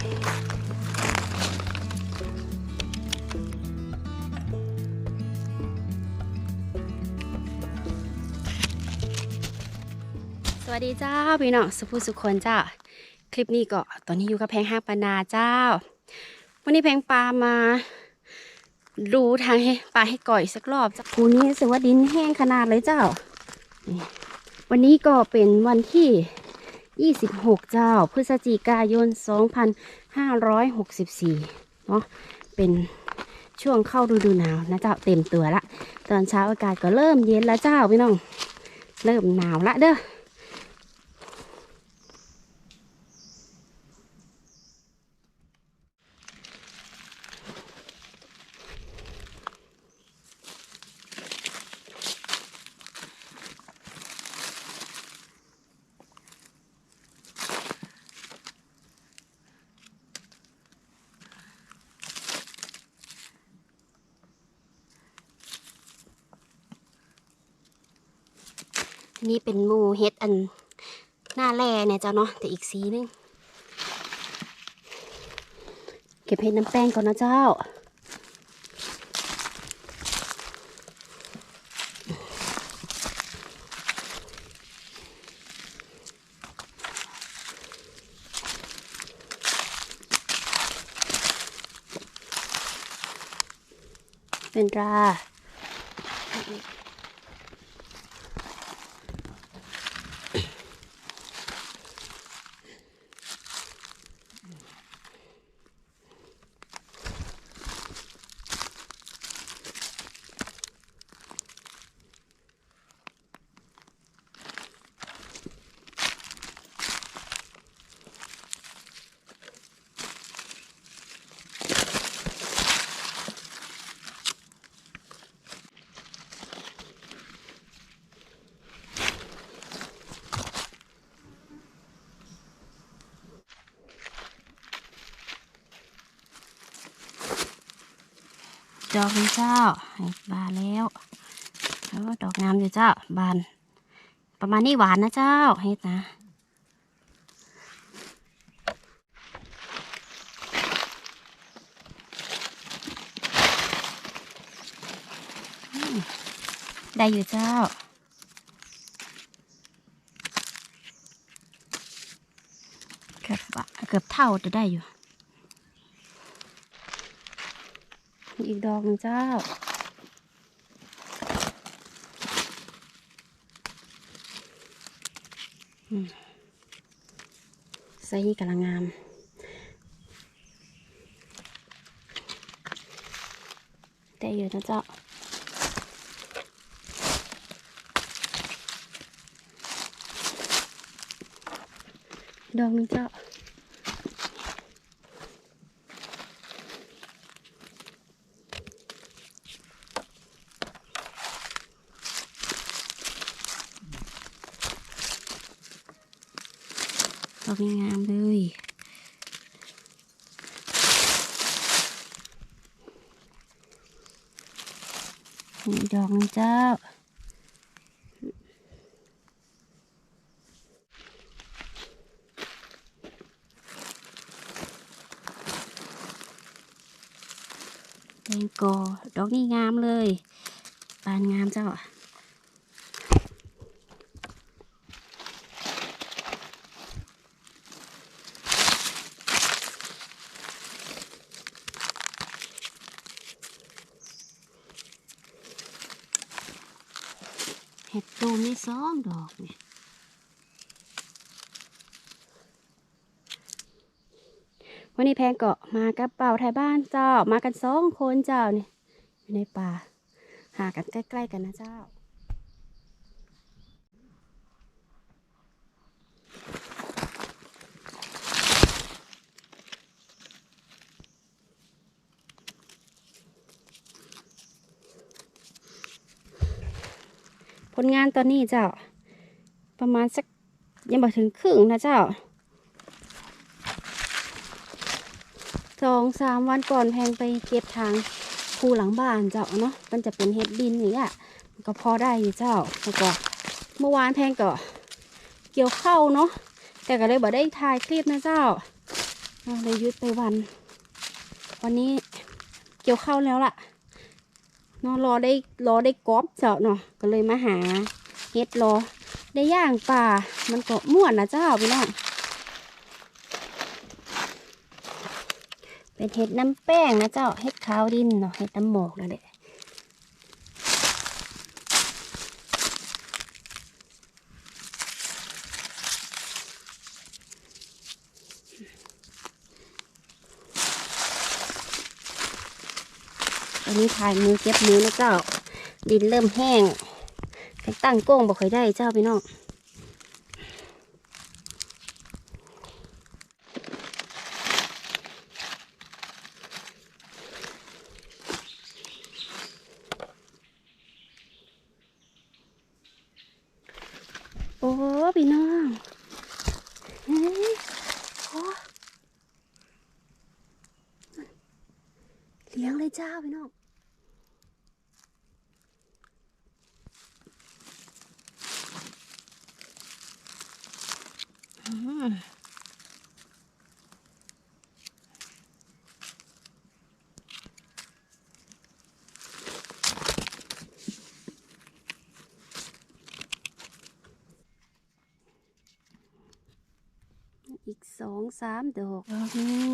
สวัสดีเจ้าพี่น้องสุภูสุคนเจ้า คลิปนี้ก็ตอนนี้อยู่กับแพงห้างปานาเจ้า วันนี้แพงปลามา ดูทางให้ปลาให้ก่อยสักรอบจากภูนี้รู้สึกว่าดินแห้งขนาดเลยเจ้านี่วันนี้ก็เป็นวันที่ 26 เจ้า พฤศจิกายน 2564 เนาะเป็นช่วงเข้าฤดูหนาวนะเจ้าเต็มตัวละ ตอนเช้าอากาศก็เริ่มเย็นแล้วเจ้าพี่น้อง เริ่มหนาวละเด้อ นี่เป็นมูเฮ็ดอันหน้าแร่เนี่ยเจ้าเนาะแต่อีกสีหนึง เก็บเห็ดน้ำแป้งก่อนนะเจ้า เป็นรา ดอกนี้เจ้าให้บานแล้วแล้วดอกงามอยู่เจ้า บาน ประมาณนี้หวานนะเจ้าเฮ็ดนะได้อยู่เจ้าเกือบเกือบเท่าจะได้อยู่ อีกดอกหนึ่งเจ้าอืมใส่กำลังงามแต่อยู่นะเจ้าดอกหนึงเจ้า ด อกงามเลย ดอกนึงเจ้าแตงโกดอกนี่งามเลยบานงามเจ้า เห็ดตูมนี่สองดอกเนี่ยวันนี้แพงเกาะมากับเป่าไทยบ้านเจ้า มากันสองคนเจ้าเนี่ยอยู่ในป่า หากันใกล้ ๆ กันนะเจ้า ลงานตอนนี้เจ้า ประมาณสักยังบ่ถึงครึ่งนะเจ้าสองสามวันก่อนแพงไปเก็บทางภูหลังบ้านเจ้าเนาะมันจะเป็นเห็ดดินนี่อะก็พอได้อยู่เจ้าแล้วก็เมื่อวานแพงก็เกี่ยวเข้าเนาะแต่ก็เลยบ่ได้ถ่ายคลิปนะเจ้าเลยหยุดไปวัน วันนี้เกี่ยวเข้าแล้วล่ะ เนอะรอได้รอได้กรอบเจาะเนาะก็เลยมาหาเฮ็ดรอ ได้ย่างป่า มันก็ม่วนนะเจ้าพี่น้องเป็นเห็ดน้ำแป้งนะเจ้าเห็ดขาวดินเนาะเห็ดน้ำหมอกนั่นแหละ ตอถ่ายมือเก็บมือนะเจ้า ดินเริ่มแห้งตั้งก้งบอกเคยได้เจ้าพี่น้องโอ้พี่น้องเฮ้ยโอ้เลี้ยงเลยเจ้าพี่น้อง อืมอีก สามดอกดอกนี้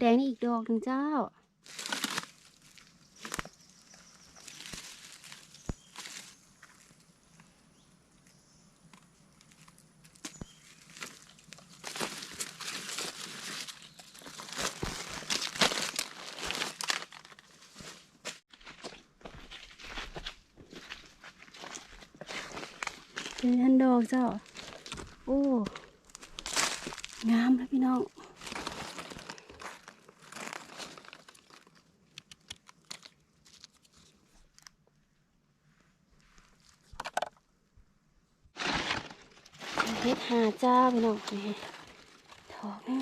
แดงนี่อีกดอกหนึ่งเจ้า เป็นทันดอกเจ้า โอ้ งามเลยพี่น้อง เฮ็ ดหาจ้าพี่น้องนี่ถอกนี่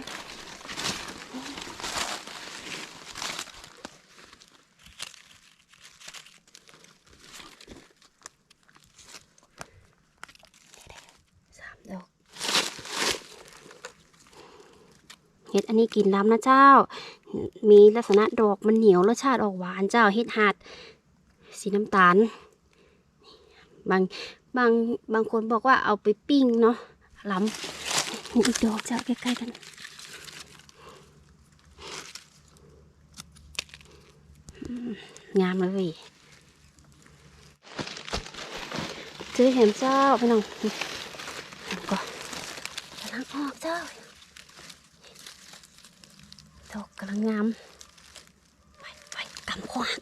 สามดอกเฮ็ดอันนี้กินล้ำนะเจ้า มีลักษณะดอกมันเหนียวรสชาติออกหวานเจ้าเฮ็ดหาดสีน้ำตาล บางบางบางคนบอกว่าเอาไปปิ้งเนาะ ล้ำนี่อีกดอกจะใกล้ๆกันงามเลยเว้ยเจอเห็นเจ้าพี่น้องเห็นก่อนกำลังออกเจ้าดอกกำลังงามไปไปกำขวาง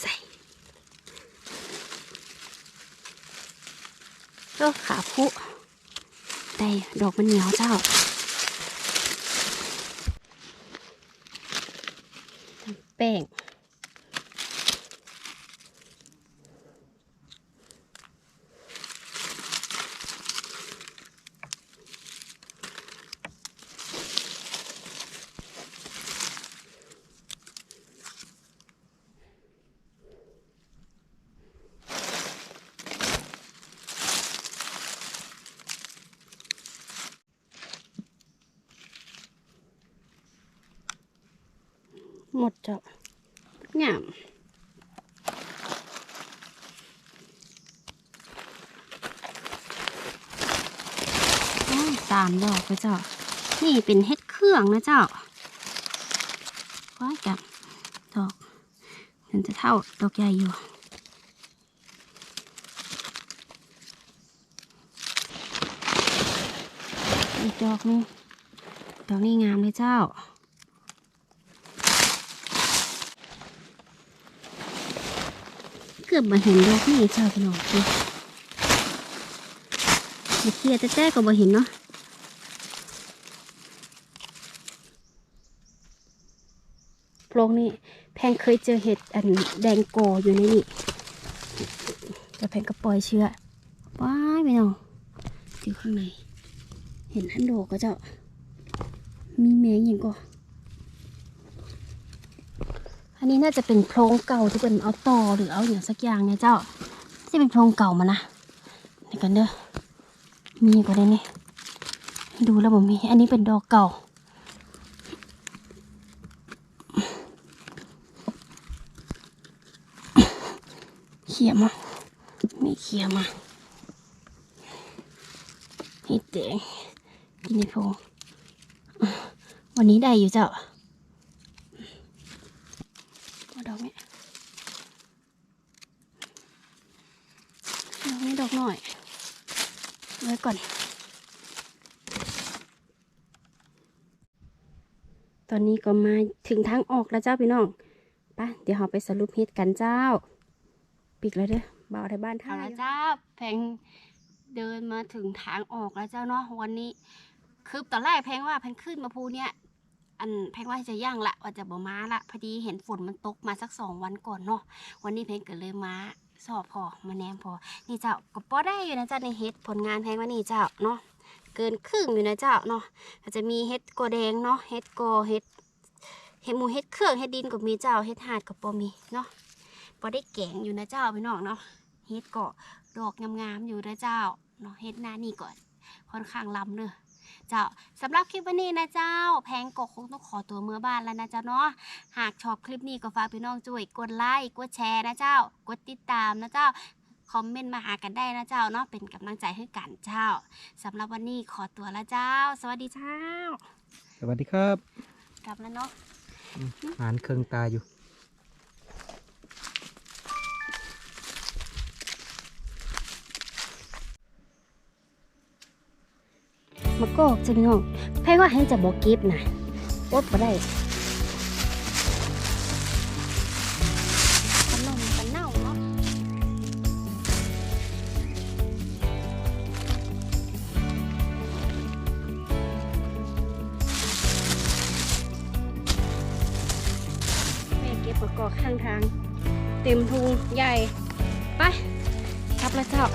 ใส่ ก็ขาพุได้ดอกมันเหนียวเจ้าทำแป้ง หมดเจ้างามอ้าวสามดอกไปเจ้า นี่เป็นเฮ็ดเครื่องนะเจ้าว้ายกับดอกมันจะเท่าดอกใหญ่อยู่อีกดอกหนึงดอกนี้งามเลยเจ้า เกือบมาเห็นดอกนี่เจ้าพี่น้องดูมาเคลียแต่แต่ก็บ่เห็นเนาะโพรงนี่แพงเคยเจอเห็ดอันแดงโกอยู่ในนี่แต่แพงก็ปล่อยเชื้อว้ายพี่น้องอยู่ข้างใน เห็นอันโดก็เจ้ามีแมงอย่างก็ อันนี้น่าจะเป็นโพรงเก่าที่เป็นเอาต่อหรือเอาอย่างสักอย่างเนี่ยเจ้าจะเป็นโพรงเก่ามานะเดี๋ยวกันเด้อมีก็ได้นี่ดูแล้วผมมี อันนี้เป็นดอกเก่า เขี่ยมาไม่เขี่ยมาให้แดงกินในโพรงวันนี้ได้อยู่เจ้าดอกนี้ ดอกนี้ดอกหน่อยไว้ก่อน ตอนนี้ก็มาถึงทางออกแล้วเจ้าพี่น้องไปเดี๋ยวเราไปสรุปเฮ็ดกันเจ้า ปิกแล้วเด้อบ่าวในบ้านท่าเจ้าแพงเดินมาถึงทางออกแล้วเจ้าเนาะวันนี้ คือตอนแรกแพงว่าแพงขึ้นมาภูเนี่ย อันแพงว่าจะย่างละว่าจะบ่มาละพอดีเห็นฝนมันตกมาสักสองวันก่อนเนาะวันนี้เพงก็เลยมา สอบพอมาแนมพอ นี่เจ้าก็พอได้อยู่นะเจ้าในเฮ็ดผลงานแพงว่านี่เจ้าเนาะเกินครึ่งอยู่นะเจ้าเนาะอาจจะมีเฮ็ดกแดงเนาะเฮ็ดกอเฮ็ดเฮ็ดหมูเฮ็ดเครื่องเฮ็ดดินก็มีเจ้าเฮ็ดหาดก็พอมีเนาะพอได้แกงอยู่นะเจ้าพี่น้องเนาะเฮ็ดก็ดอกงามๆอยู่นะเจ้าเนาะเฮ็ดหน้านี่ก่อนค่อนข้างลำเนอะ เจ้าสำหรับคลิปวันนี้นะเจ้า แพงก็คงต้องขอตัวเมื่อบ้านแล้วนะเจ้าเนาะหากชอบคลิปนี้ก็ฝากพี่น้องช่วยกดไลค์กดแชร์นะเจ้ากดติดตามนะเจ้าคอมเมนต์มาหากันได้นะเจ้าเนาะเป็นกำลังใจให้กันเจ้าสำหรับวันนี้ขอตัวแล้วเจ้า สวัสดีเจ้า สวัสดีครับ กลับแล้วเนาะ หานเครื่องตาอยู่ มากอกจ้ะพี่น้องแพงว่าให้จะบอกเก็บนะอดบ่ได้ปันนมปันเน่าเนาะแม่เก็บมะกอกข้างทาง เต็มทุงใหญ่ ไป ครับแล้วเจ้า